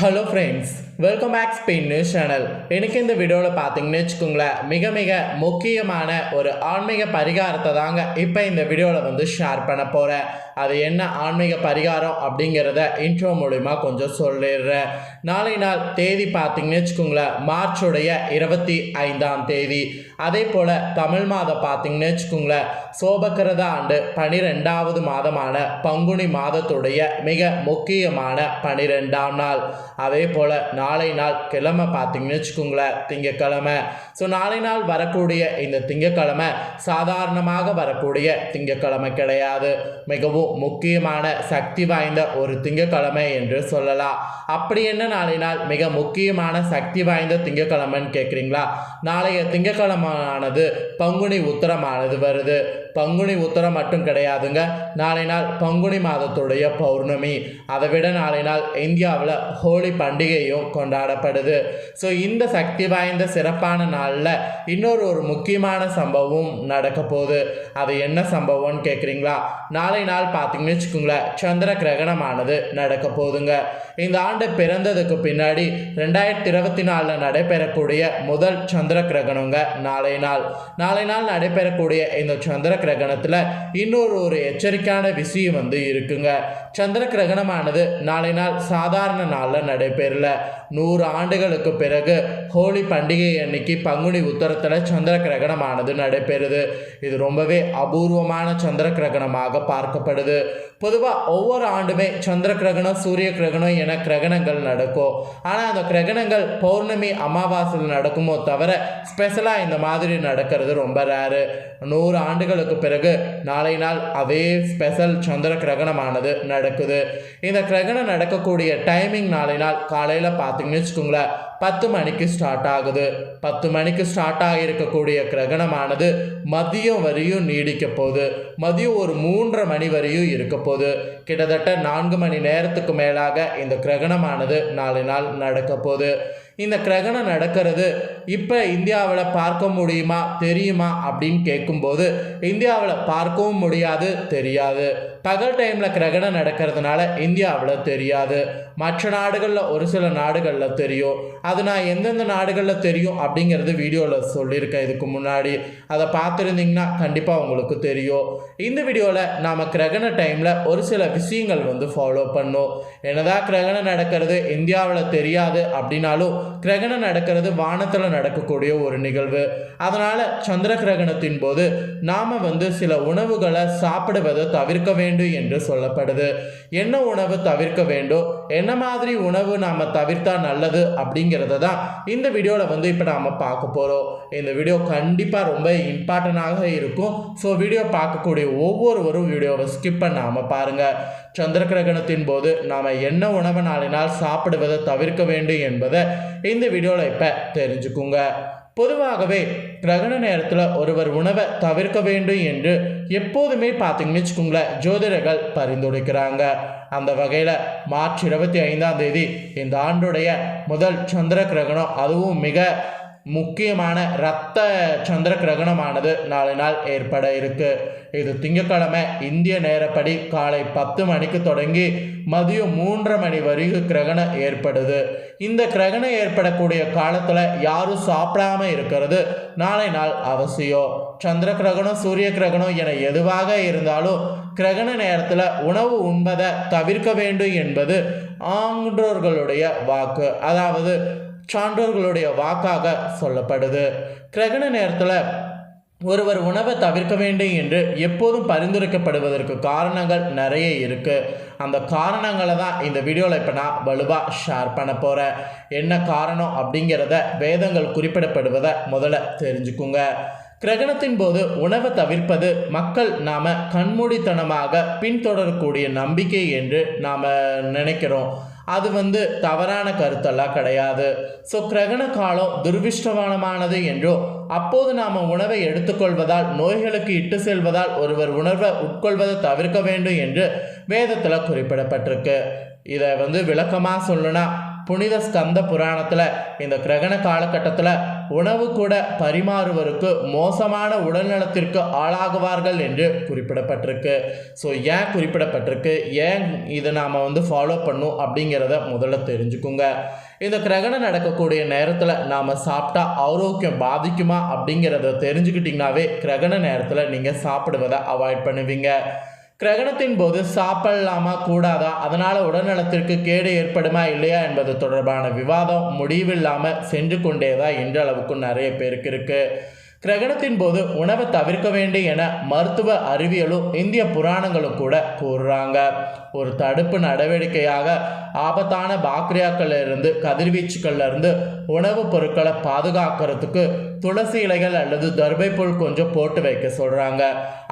Hello friends welcome back Spain news channel எனக்கு இந்த வீடியோவில் பார்த்தீங்கன்னு வச்சுக்கோங்களேன் மிக மிக முக்கியமான ஒரு ஆன்மீக பரிகாரத்தை தாங்க இப்போ இந்த வீடியோவில் வந்து ஷேர் பண்ண போகிறேன் அது என்ன ஆன்மீக பரிகாரம் அப்படிங்கிறத இன்ட்ரோ மூலிமா கொஞ்சம் சொல்லிடுறேன். நாளை நாள் தேதி பார்த்தீங்கன்னு வச்சுக்கோங்களேன் மார்ச்சுடைய இருபத்தி ஐந்தாம் தேதி. அதே போல் தமிழ் மாதம் பார்த்தீங்கன்னு வச்சுக்கோங்களேன் சோபக்கிரத ஆண்டு பனிரெண்டாவது மாதமான பங்குனி மாதத்துடைய மிக முக்கியமான பனிரெண்டாம் நாள். அதே போல் நாளை நாள் கிழமை பார்த்தீங்கன்னு வச்சுக்கோங்களேன் திங்கக்கிழமை. ஸோ நாளை நாள் வரக்கூடிய இந்த திங்கக்கிழமை சாதாரணமாக வரக்கூடிய திங்கக்கிழமை கிடையாது. மிகவும் முக்கியமான சக்தி வாய்ந்த ஒரு திங்கக்கிழமை என்று சொல்லலாம். அப்படி என்ன நாளை நாள் மிக முக்கியமான சக்தி வாய்ந்த திங்கக்கிழமைன்னு கேட்குறீங்களா நாளைய திங்கக்கிழமையானது பங்குனி உத்தரமானது வருது. பங்குனி உத்தரம் மட்டும் கிடையாதுங்க. நாளை நாள் பங்குனி மாதத்துடைய பௌர்ணமி. அதை விட நாளை நாள் இந்தியாவில் ஹோலி பண்டிகையும் கொண்டாடப்படுது. ஸோ இந்த சக்தி வாய்ந்த சிறப்பான நாளில் இன்னொரு ஒரு முக்கியமான சம்பவம் நடக்க போகுது. அது என்ன சம்பவம்னு கேட்குறீங்களா நாளை நாள் பார்த்தீங்கன்னு வச்சுக்கோங்களேன் சந்திர கிரகணமானது நடக்க போகுதுங்க. இந்த ஆண்டு பிறந்ததுக்கு பின்னாடி ரெண்டாயிரத்தி இருபத்தி நாலில் நடைபெறக்கூடிய முதல் சந்திர கிரகணங்க நாளை நாள். நாளை நாள் நடைபெறக்கூடிய இந்த சந்திர கிரகணத்தில் இன்னொரு ஒரு எச்சரிக்கையான விஷயம் வந்து இருக்குங்க. சந்திர கிரகணமானது நாளை நாள் சாதாரண நாளில் நடைபெறல. நூறு ஆண்டுகளுக்கு பிறகு ஹோலி பண்டிகை அன்னைக்கு பங்குனி உத்தரத்தில் சந்திர கிரகணமானது நடைபெறுது. இது ரொம்பவே அபூர்வமான சந்திர கிரகணமாக பார்க்கப்படுது. பொதுவாக ஒவ்வொரு ஆண்டுமே சந்திர கிரகணம் சூரிய கிரகணம் என கிரகணங்கள் நடக்கும். ஆனால் அந்த கிரகணங்கள் பௌர்ணமி அமாவாசையில் நடக்குமோ தவிர ஸ்பெஷலாக இந்த மாதிரி நடக்கிறது ரொம்ப ரேரு நூறு ஆண்டுகளுக்கு பிறகு நாளை நாள் அதே ஸ்பெஷல் சந்திர கிரகணமானது நடக்குது. இந்த கிரகணம் நடக்கக்கூடிய டைமிங் நாளை நாள் காலையில் பார்த்தீங்கன்னு வச்சுக்கோங்களேன் பத்து மணிக்கு ஸ்டார்ட் ஆகுது. பத்து மணிக்கு ஸ்டார்ட் ஆகியிருக்கக்கூடிய கிரகணமானது மதியம் வரையும் நீடிக்க போகுது. மதியம் ஒரு மூன்றரை மணி வரையும் இருக்க போகுது. கிட்டத்தட்ட நான்கு மணி நேரத்துக்கு மேலாக இந்த கிரகணமானது நாளை நாள் நடக்க போகுது. இந்த கிரகணம் நடக்கிறது. இப்போ இந்தியாவில் பார்க்க முடியுமா? தெரியுமா? அப்படின்னு கேட்கும்போது இந்தியாவில் பார்க்கவும் முடியாது தெரியாது. பகல் டைமில் கிரகணம் நடக்கிறதுனால இந்தியாவில் தெரியாது. மற்ற நாடுகளில் ஒரு சில நாடுகளில் தெரியும். அது நான் எந்தெந்த நாடுகளில் தெரியும் அப்படிங்கிறது வீடியோவில் சொல்லியிருக்கேன் இதுக்கு முன்னாடி. அதை பார்த்துருந்தீங்கன்னா கண்டிப்பாக உங்களுக்கு தெரியும். இந்த வீடியோவில் நாம் கிரகண டைமில் ஒரு சில விஷயங்கள் வந்து ஃபாலோ பண்ணும். என்னதான் கிரகணம் நடக்கிறது இந்தியாவில் தெரியாது அப்படின்னாலும் கிரகணம் நடக்கிறது வானத்தில் நடக்கக்கூடிய ஒரு நிகழ்வு. அதனால் சந்திர கிரகணத்தின் போது நாம் வந்து சில உணவுகளை சாப்பிடுவதை தவிர்க்க வேண்டும். வேண்டும் என்று சொல்லப்படுது. என்ன உணவு தவிர்க்க வேண்டும்? என்ன மாதிரி உணவு நாம் தவிர்த்தா நல்லது அப்படிங்கிறத தான் இந்த வீடியோவில் வந்து இப்போ நாம் பார்க்க போகிறோம் இந்த வீடியோ கண்டிப்பாக ரொம்ப இம்பார்ட்டண்ட்டாக இருக்கும். ஸோ வீடியோ பார்க்கக்கூடிய ஒவ்வொருவரும் வீடியோவை ஸ்கிப் பண்ணாமல் பாருங்கள் சந்திர கிரகணத்தின் போது நாம் என்ன உணவு நாளினால் சாப்பிடுவதை தவிர்க்க வேண்டும் என்பதை இந்த வீடியோவில் இப்போ தெரிஞ்சுக்குங்க. பொதுவாகவே கிரகண நேரத்தில் ஒருவர் உணவை தவிர்க்க வேண்டும் என்று எப்போதுமே பார்த்தீங்கன்னு வச்சுக்கோங்களேன் ஜோதிடர்கள் பரிந்துரைக்கிறாங்க. அந்த வகையில் மார்ச் இருபத்தி ஐந்தாம் தேதி இந்த ஆண்டுடைய முதல் சந்திர கிரகணம் அதுவும் மிக முக்கியமான இரத்த சந்திர கிரகணமானது நாளை நாள் ஏற்பட இருக்கு. இது திங்கட்கிழமை இந்திய நேரப்படி காலை பத்து மணிக்கு தொடங்கி மதியம் மூன்றரை மணி வரைக்கும் கிரகணம் ஏற்படுது. இந்த கிரகணம் ஏற்படக்கூடிய காலத்தில் யாரும் சாப்பிடாம இருக்கிறது நாளை நாள் அவசியம். சந்திர கிரகணம் சூரிய கிரகணம் என எதுவாக இருந்தாலும் கிரகண நேரத்தில் உணவு உண்பதை தவிர்க்க வேண்டும் என்பது ஆன்றோர்களுடைய வாக்கு. அதாவது சான்றோர்களுடைய வாக்காக சொல்லப்படுது. கிரகண நேரத்தில் ஒருவர் உணவை தவிர்க்க வேண்டும் என்று எப்போதும் பரிந்துரைக்கப்படுவதற்கு காரணங்கள் நிறைய இருக்குது அந்த காரணங்களை தான் இந்த வீடியோவில் இப்போ நான் வலுவாக ஷேர் பண்ண போகிறேன் என்ன காரணம் அப்படிங்கிறத வேதங்கள் குறிப்பிடப்படுவதை முதல்ல தெரிஞ்சுக்குங்க. கிரகணத்தின் போது உணவை தவிர்ப்பது மக்கள் நாம் கண்மூடித்தனமாக பின்தொடரக்கூடிய நம்பிக்கை என்று நாம் நினைக்கிறோம். அது வந்து தவறான கருத்தெல்லாம் கிடையாது. ஸோ கிரகண காலம் துர்விஷ்டமானமானது என்றோ அப்போது நாம் உணவை எடுத்துக்கொள்வதால் நோய்களுக்கு இட்டு செல்வதால் ஒருவர் உணர்வை உட்கொள்வதை தவிர்க்க வேண்டும் என்று வேதத்தில் குறிப்பிடப்பட்டிருக்கு. இதை வந்து விளக்கமாக சொல்லுனா புனித ஸ்கந்த புராணத்தில் இந்த கிரகண காலகட்டத்தில் உணவு கூட பரிமாறுவருக்கு மோசமான உடல்நலத்திற்கு ஆளாகுவார்கள் என்று குறிப்பிடப்பட்டிருக்கு. ஸோ ஏன் குறிப்பிடப்பட்டிருக்கு? ஏன் இதை நாம் வந்து ஃபாலோ பண்ணும் அப்படிங்கிறத முதல்ல தெரிஞ்சுக்குங்க. இந்த கிரகணம் நடக்கக்கூடிய நேரத்தில் நாம் சாப்பிட்டா ஆரோக்கியம் பாதிக்குமா அப்படிங்கிறத தெரிஞ்சுக்கிட்டிங்கனாவே கிரகண நேரத்தில் நீங்கள் சாப்பிடுவதை அவாய்ட் பண்ணுவீங்க. கிரகணத்தின் போது சாப்பிடலாமா கூடாதா? அதனால் உடல்நலத்திற்கு கேடு ஏற்படுமா இல்லையா என்பது தொடர்பான விவாதம் முடிவில்லாமல் சென்று கொண்டே தான் இன்றளவுக்கு நிறைய பேருக்கு இருக்குது கிரகணத்தின் போது உணவை தவிர்க்க வேண்டும் என மருத்துவ அறிவியலும் இந்திய புராணங்களும் கூட கூறுறாங்க. ஒரு தடுப்பு நடவடிக்கையாக ஆபத்தான பாக்டீரியாக்கள்ல இருந்து கதிர்வீச்சுக்கள்ல இருந்து உணவுப் பொருட்களை பாதுகாக்கிறதுக்கு துளசி இலைகள் அல்லது தர்பை புல் கொஞ்சம் போட்டு வைக்க சொல்கிறாங்க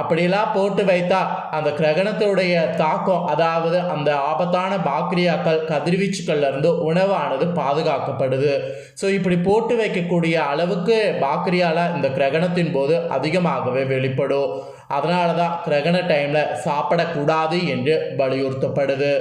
அப்படிலாம் போட்டு வைத்தா அந்த கிரகணத்துடைய தாக்கம் அதாவது அந்த ஆபத்தான பாக்டீரியாக்கள் கதிர்வீச்சுக்கள்லேருந்து உணவானது பாதுகாக்கப்படுது. ஸோ இப்படி போட்டு வைக்கக்கூடிய அளவுக்கு பாக்டீரியால இந்த கிரகணத்தின் போது அதிகமாகவே வெளிப்படும். அதனால தான் கிரகண டைமில் சாப்பிடக்கூடாது என்று வலியுறுத்தப்படுது.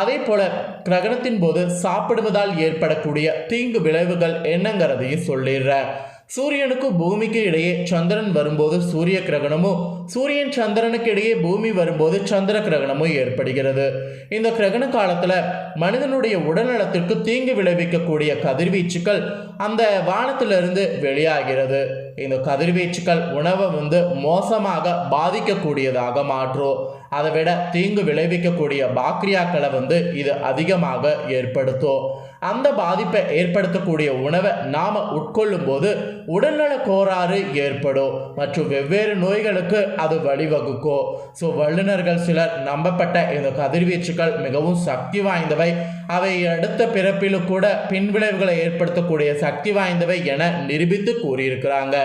அதே போல கிரகணத்தின் போது சாப்பிடுவதால் ஏற்படக்கூடிய தீங்கு விளைவுகள் என்னங்கிறதையும் சொல்லிடுறேன். சூரியனுக்கும் பூமிக்கு இடையே சந்திரன் வரும்போது சூரிய கிரகணமும் சூரியன் சந்திரனுக்கு இடையே பூமி வரும்போது சந்திர கிரகணமும் ஏற்படுகிறது. இந்த கிரகண காலத்தில் மனிதனுடைய உடல்நலத்திற்கு தீங்கு விளைவிக்கக்கூடிய கதிர்வீச்சுக்கள் அந்த வானத்திலிருந்து வெளியாகிறது. இந்த கதிர்வீச்சுக்கள் உணவை வந்து மோசமாக பாதிக்கக்கூடியதாக மாற்றும். அதை விட தீங்கு விளைவிக்கக்கூடிய பாக்டீரியாக்களை வந்து இது அதிகமாக ஏற்படுத்தும். அந்த பாதிப்பை ஏற்படுத்தக்கூடிய உணவை நாம் உட்கொள்ளும் போது உடல்நல கோளாறு ஏற்படும் மற்றும் வெவ்வேறு நோய்களுக்கு அது வழிவகுக்கும். ஸோ வல்லுநர்கள் சிலர் நம்பப்பட்ட இந்த கதிர்வீச்சுகள் மிகவும் சக்தி வாய்ந்தவை. அவை அடுத்த பிறப்பிலும் கூட பின்விளைவுகளை ஏற்படுத்தக்கூடிய சக்தி வாய்ந்தவை என நிரூபித்து கூறியிருக்கிறாங்க.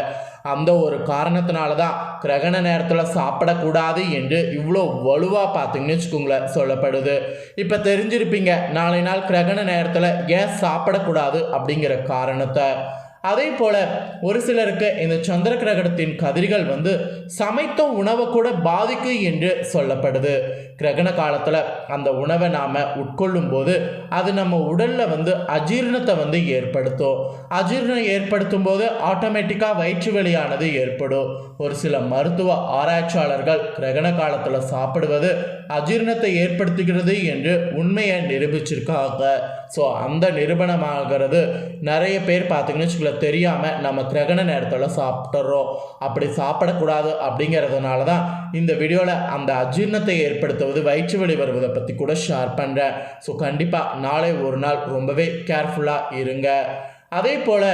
அந்த ஒரு காரணத்தினால தான் கிரகண நேரத்தில் சாப்பிடக்கூடாது என்று இவ்வளோ வலுவாக பார்த்தீங்கன்னு வச்சுக்கோங்களேன் சொல்லப்படுது. இப்போ தெரிஞ்சிருப்பீங்க நாளை நாள் கிரகண நேரத்தில் ஏன் சாப்பிடக்கூடாது அப்படிங்கிற காரணத்தை. அதே போல ஒரு சிலருக்கு இந்த சந்திர கிரகணத்தின் கதிர்கள் வந்து சமைத்த உணவை கூட பாதிக்கும் என்று சொல்லப்படுது. கிரகண காலத்தில் அந்த உணவை நாம் உட்கொள்ளும் போது அது நம்ம உடலில் வந்து அஜீரணத்தை வந்து ஏற்படுத்தும். அஜீரணம் ஏற்படுத்தும் போது ஆட்டோமேட்டிக்காக வயிற்று வலியானது ஏற்படும். ஒரு சில மருத்துவ ஆராய்ச்சியாளர்கள் கிரகண காலத்தில் சாப்பிடுவது அஜீரணத்தை ஏற்படுத்துகிறது என்று உண்மையை நிரூபிச்சிருக்காங்க. ஸோ அந்த நிரூபணமாகிறது. நிறைய பேர் பார்த்தீங்கன்னு வச்சுக்கோங்களேன் தெரியாமல் நம்ம கிரகண நேரத்தில் சாப்பிட்றோம் அப்படி சாப்பிடக்கூடாது அப்படிங்கிறதுனால தான் இந்த வீடியோவில் அந்த அஜீரணத்தை ஏற்படுத்துவது வயிற்று வலி வருவதை பற்றி கூட ஷேர் பண்ணுறேன் ஸோ கண்டிப்பாக நாளை ஒரு நாள் ரொம்பவே கேர்ஃபுல்லாக இருங்க. அதே போல்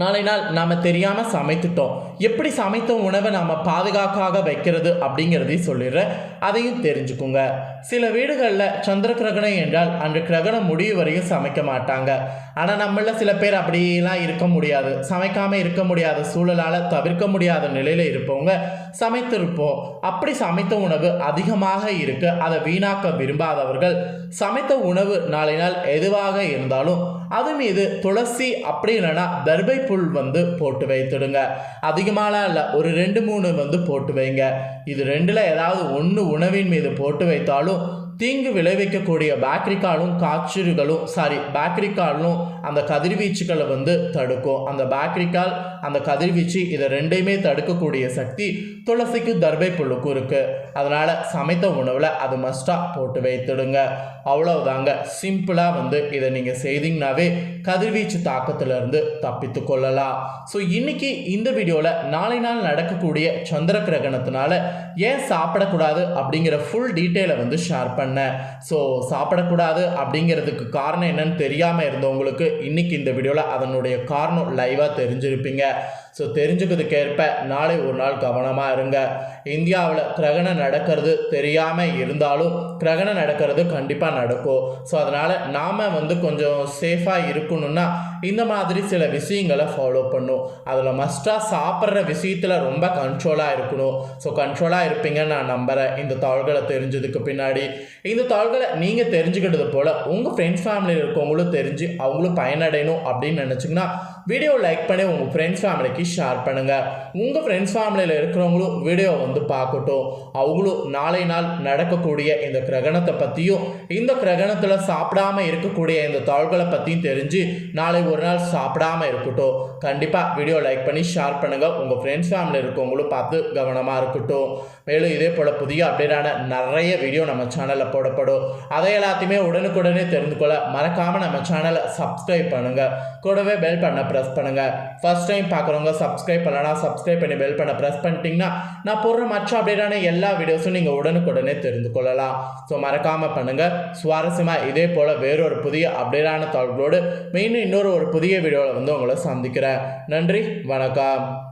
நாளை நாள் நாம் தெரியாமல் சமைத்துட்டோம். எப்படி சமைத்த உணவை நாம் பாதுகாக்காக வைக்கிறது அப்படிங்கிறதையும் சொல்லிடுறேன். அதையும் தெரிஞ்சுக்குங்க. சில வீடுகளில் சந்திர கிரகணம் என்றால் அன்று கிரகணம் முடிவு வரையும் சமைக்க மாட்டாங்க. ஆனால் நம்மள சில பேர் அப்படிலாம் இருக்க முடியாது. சமைக்காமல் இருக்க முடியாத சூழலால் தவிர்க்க முடியாத நிலையில் இருப்பவங்க சமைத்திருப்போம். அப்படி சமைத்த உணவு அதிகமாக இருக்கு. அதை வீணாக்க விரும்பாதவர்கள் சமைத்த உணவு நாளை நாள் எதுவாக இருந்தாலும் அது மீது துளசி அப்படி இல்லைன்னா தர்பை புல் வந்து போட்டு வைத்துடுங்க. அதிகமாலாம் இல்லை ஒரு ரெண்டு மூணு வந்து போட்டு வைங்க. இது ரெண்டில் ஏதாவது ஒன்று உணவின் மீது போட்டு வைத்தாலும் தீங்கு விளைவிக்கக்கூடிய பேக்ரிக்காலும் காய்ச்சல்களும் சாரி பேக்ரிக்காலும் அந்த கதிர்வீச்சுகளை வந்து தடுக்கும். அந்த பேக்ரிக்கால் அந்த கதிர்வீச்சு இதை ரெண்டையுமே தடுக்கக்கூடிய சக்தி துளசிக்கு தர்பை புல்லுக்கும் இருக்குது அதனால் சமைத்த உணவில் அது மஸ்ட்டாக போட்டு வைத்துடுங்க. அவ்வளவுதாங்க. சிம்பிளாக வந்து இதை நீங்கள் செய்தீங்கனாவே கதிர்வீச்சு தாக்கத்திலிருந்து தப்பித்து கொள்ளலாம். ஸோ இன்றைக்கி இந்த வீடியோவில் நாளை நாள் நடக்கக்கூடிய சந்திர கிரகணத்தினால ஏன் சாப்பிடக்கூடாது அப்படிங்கிற ஃபுல் டீட்டெயிலை வந்து ஷேர் பண்ணேன். ஸோ சாப்பிடக்கூடாது அப்படிங்கிறதுக்கு காரணம் என்னன்னு தெரியாமல் இருந்தவங்களுக்கு இன்னைக்கு இந்த வீடியோவில் அதனுடைய காரணம் லைவாக தெரிஞ்சிருப்பீங்க. ஸோ தெரிஞ்சுக்கிறதுக்கேற்ப நாளை ஒரு நாள் கவனமாக இருங்க. இந்தியாவில் கிரகணம் நடக்கிறது தெரியாமல் இருந்தாலும் கிரகணம் நடக்கிறது கண்டிப்பாக நடக்கும். ஸோ அதனால் நாம் வந்து கொஞ்சம் சேஃபாக இருக்கணும்னா இந்த மாதிரி சில விஷயங்களை ஃபாலோ பண்ணும். அதில் மஸ்ட்டாக சாப்பிட்ற விஷயத்தில் ரொம்ப கண்ட்ரோலாக இருக்கணும். ஸோ கண்ட்ரோலாக இருப்பீங்கன்னு நான் நம்புகிறேன் இந்த தாள்களை தெரிஞ்சதுக்கு பின்னாடி. இந்த தாள்களை நீங்கள் தெரிஞ்சுக்கிட்டது போல் உங்கள் ஃப்ரெண்ட்ஸ் ஃபேமிலியில் இருக்கவங்களும் தெரிஞ்சு அவங்களும் பயனடையணும் அப்படின்னு நினச்சிங்கன்னா வீடியோ லைக் பண்ணி உங்கள் ஃப்ரெண்ட்ஸ் ஃபேமிலிக்கு ஷேர் பண்ணுங்கள் உங்கள் ஃப்ரெண்ட்ஸ் ஃபேமிலியில் இருக்கிறவங்களும் வீடியோ வந்து பார்க்கட்டும். அவங்களும் நாளை நாள் நடக்கக்கூடிய இந்த கிரகணத்தை பற்றியும் இந்த கிரகணத்தில் சாப்பிடாம இருக்கக்கூடிய இந்த தாள்களை பற்றியும் தெரிஞ்சு நாளை ஒரு நாள் சாப்பிடாம இருக்கட்டும். கண்டிப்பாக வீடியோ லைக் பண்ணி ஷேர் பண்ணுங்கள் உங்கள் ஃப்ரெண்ட்ஸ் ஃபேமிலி இருக்கவங்களும் பார்த்து கவனமாக இருக்கட்டும். மேலும் இதே போல் புதிய அப்டேட்டான நிறைய வீடியோ நம்ம சேனலில் போடப்படும். அதை எல்லாத்தையுமே உடனுக்குடனே தெரிந்து கொள்ள மறக்காமல் நம்ம சேனலை சப்ஸ்கிரைப் பண்ணுங்கள் கூடவே பெல் பண்ண ப்ரெஸ் பண்ணுங்கள் ஃபர்ஸ்ட் டைம் பார்க்குறவங்க சப்ஸ்கிரைப் பண்ணலனா சப்ஸ்கிரைப் பண்ணி பெல் பண்ண ப்ரெஸ் பண்ணிட்டீங்கன்னா நான் போடுற மற்ற அப்டேட்டான எல்லா வீடியோஸும் நீங்கள் உடனுக்குடனே தெரிந்து கொள்ளலாம். ஸோ மறக்காமல் பண்ணுங்கள் சுவாரஸ்யமாக இதே போல் வேறொரு புதிய அப்டேட்டான தகவலோடு மெயின் இன்னொரு ஒரு புதிய வீடியோவில் வந்து உங்களை சந்திக்கிறேன். நன்றி வணக்கம்.